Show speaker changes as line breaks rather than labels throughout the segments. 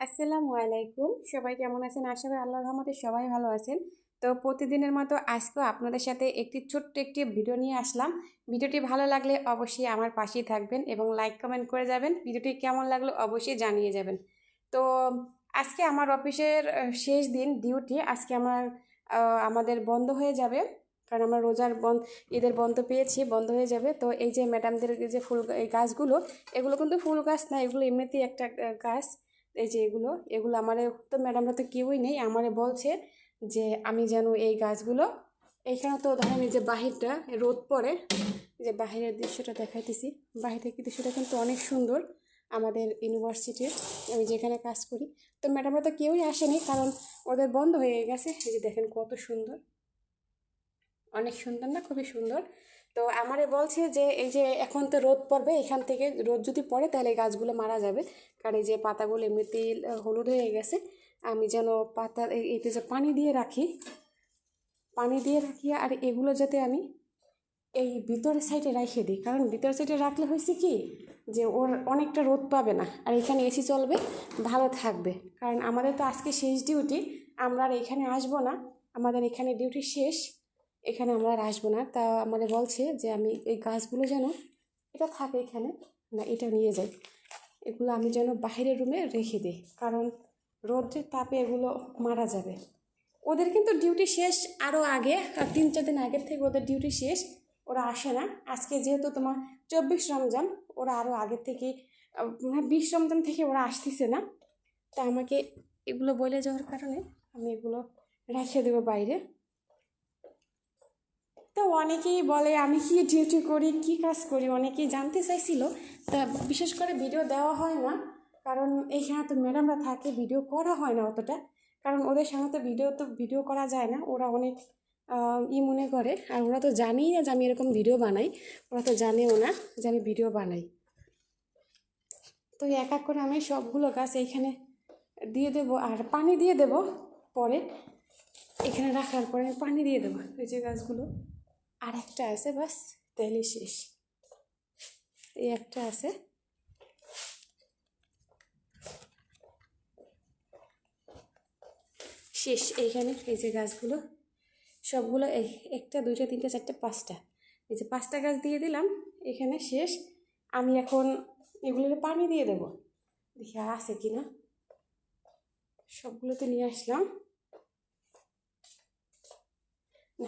আসসালামু আলাইকুম। সবাই কেমন আছেন? আশা করি আল্লাহর রহমতে সবাই ভালো আছেন। তো প্রতিদিনের মতো আজকেও আপনাদের সাথে একটি ছোট্ট একটি ভিডিও নিয়ে আসলাম। ভিডিওটি ভালো লাগলে অবশ্যই আমার পাশেই থাকবেন এবং লাইক কমেন্ট করে যাবেন। ভিডিওটি কেমন লাগল অবশ্যই জানিয়ে যাবেন। তো আজকে আমার অফিসের শেষ দিন ডিউটি আজকে আমার আমাদের বন্ধ হয়ে যাবে। কারণ আমরা রোজার বন্ধ, ঈদের বন্ধ পেয়েছি, বন্ধ হয়ে যাবে। তো এই যে ম্যাডামদের যে ফুল, এই গাছগুলো, এগুলো কিন্তু ফুল গাছ না, এগুলো এমনিতেই একটা গাছ। এই যে এগুলো এগুলো আমারে, তো ম্যাডামরা তো কেউই নেই, আমারে বলছে যে আমি যেন এই গাছগুলো এইখানে তো ধরেন এই যে বাহিরটা, রোদ পড়ে যে বাহিরের দৃশ্যটা দেখাইতেছি, বাহিরের দৃশ্যটা কিন্তু অনেক সুন্দর আমাদের ইউনিভার্সিটির আমি যেখানে কাজ করি। তো ম্যাডামরা তো কেউই আসেনি, কারণ ওদের বন্ধ হয়ে গেছে, এই যে দেখেন কত সুন্দর। অনেক সুন্দর না, খুবই সুন্দর। তো আমারে বলছে যে, এই যে এখন তো রোদ পড়বে, এখান থেকে রোদ যদি পড়ে তাহলে গাছগুলো মারা যাবে। কারণ এই যে পাতাগুলো এমনিতেই হলুদ হয়ে গেছে, আমি যেন পাতা এতে যে পানি দিয়ে রাখি, পানি দিয়ে রাখি, আর এগুলো যাতে আমি এই ভিতরের সাইডে রেখে দিই। কারণ ভিতরের সাইডে রাখলে হয়েছে কি, যে ওর অনেকটা রোদ পাবে না, আর এখানে এসি চলবে, ভালো থাকবে। কারণ আমাদের তো আজকে শেষ ডিউটি আমরা আর এখানে আসব না, আমাদের এখানে ডিউটি শেষ। এখানে আমরা আর আসব না। তা আমাদের বলছে যে আমি এই গাছগুলো যেন এটা থাকে এখানে, না এটা নিয়ে যাই। এগুলো আমি যেন বাইরের রুমে রেখে দিই, কারণ রোদ্রের তাপে এগুলো মারা যাবে। ওদের কিন্তু ডিউটি শেষ আরও আগে তিন চার দিন আগের থেকে ওদের ডিউটি শেষ, ওরা আসে না। আজকে যেহেতু তোমার চব্বিশ রমজান, ওরা আরও আগের থেকে মানে বিশ রমজান থেকে ওরা আসতেছে না। তা আমাকে এগুলো বলে যাওয়ার কারণে আমি এগুলো রেখে দেবো বাইরে। তো অনেকেই বলে, আমি কি ডিউটি করি? কি কাজ করি? অনেকেই জানতে চাইছিল। তা বিশেষ করে ভিডিও দেওয়া হয় না। কারণ এইখানে তো ম্যাডামরা থাকে ভিডিও করা হয় না অতটা। কারণ ওদের সঙ্গে তো ভিডিও তো ভিডিও করা যায় না। ওরা অনেক ই মনে করে। আর ওরা তো জানেই না যে আমি এরকম ভিডিও বানাই। ওরা তো জানেও না যে আমি ভিডিও বানাই। তো এক এক করে আমি সবগুলো গাছ এইখানে দিয়ে দেবো। আর পানি দিয়ে দেব পরে। এখানে রাখার পরে আমি পানি দিয়ে দেবো। এই যে গাছগুলো। আর একটা আছে, বাস তাহলে শেষ। এই একটা আছে। শেষ, এইখানে এই যে গাছগুলো, সবগুলো এই একটা, দুইটা, তিনটা, চারটে, পাঁচটা। এই যে পাঁচটা গাছ দিয়ে দিলাম, এখানে শেষ। আমি এখন এগুলোর পানি দিয়ে দেব। দেখি আছে কি না সবগুলোতে নিয়ে আসলাম।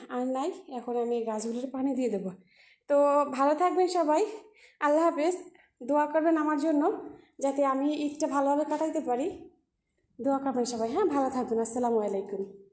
আর নাই, এখন আমি গাছগুলোর পানি দিয়ে দেবো। তো ভালো থাকবেন সবাই, আল্লাহ হাফেজ। দোয়া করবেন আমার জন্য, যাতে আমি ঈদটা ভালোভাবে কাটাইতে পারি। দোয়া করবেন সবাই হ্যাঁ? ভালো থাকবেন, আসসালামু আলাইকুম।